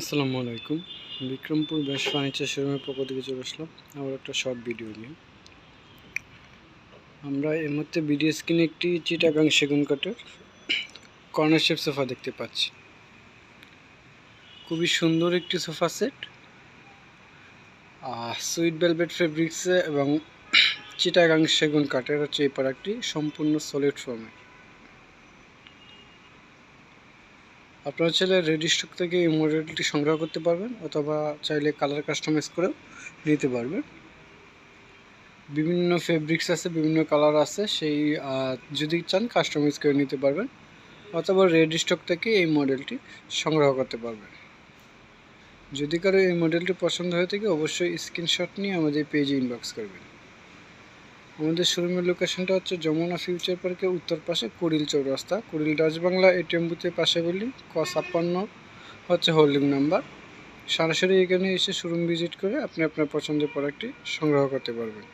আসসালামু আলাইকুম। বিক্রমপুর ব্যাস ফার্নিচার শোরুমের পক্ষ থেকে চলে আসলাম আবার একটা শর্ট ভিডিও নিয়ে। আমরা এই মুহূর্তে ভিডিও স্ক্রিনে একটি চিটাগাং সেগুন কাঠের কর্নার শেপ সোফা দেখতে পাচ্ছি। খুবই সুন্দর একটি সোফা সেট সুইট ভেলভেট ফেব্রিক্সে এবং চিটাগাং সেগুন কাঠের হচ্ছে এই প্রোডাক্টটি সম্পূর্ণ সলিড ফর্মের আপনারা চাইলে রেডি স্টক থেকে এই মডেলটি সংগ্রহ করতে পারবেন, অথবা চাইলে কালার কাস্টমাইজ করেও নিতে পারবেন। বিভিন্ন ফেব্রিক্স আছে, বিভিন্ন কালার আছে, সেই যদি চান কাস্টমাইজ করে নিতে পারবেন, অথবা রেডি স্টক থেকে এই মডেলটি সংগ্রহ করতে পারবেন। যদি কারও এই মডেলটি পছন্দ হয়ে থাকে, অবশ্যই স্ক্রিনশট নিয়ে আমাদের পেজে ইনবক্স করবেন। আমাদের শোরুমের লোকেশনটা হচ্ছে যমুনা ফিউচার পার্কের উত্তর পাশে কুড়িল চৌরাস্তা। কুড়িল রাজবাংলা এটিএম বুথের পাশে বলি ক ছাপ্পান্ন হচ্ছে হোল্ডিং নাম্বার সরাসরি এখানে এসে শোরুম ভিজিট করে আপনি আপনার পছন্দের প্রোডাক্টটি সংগ্রহ করতে পারবেন।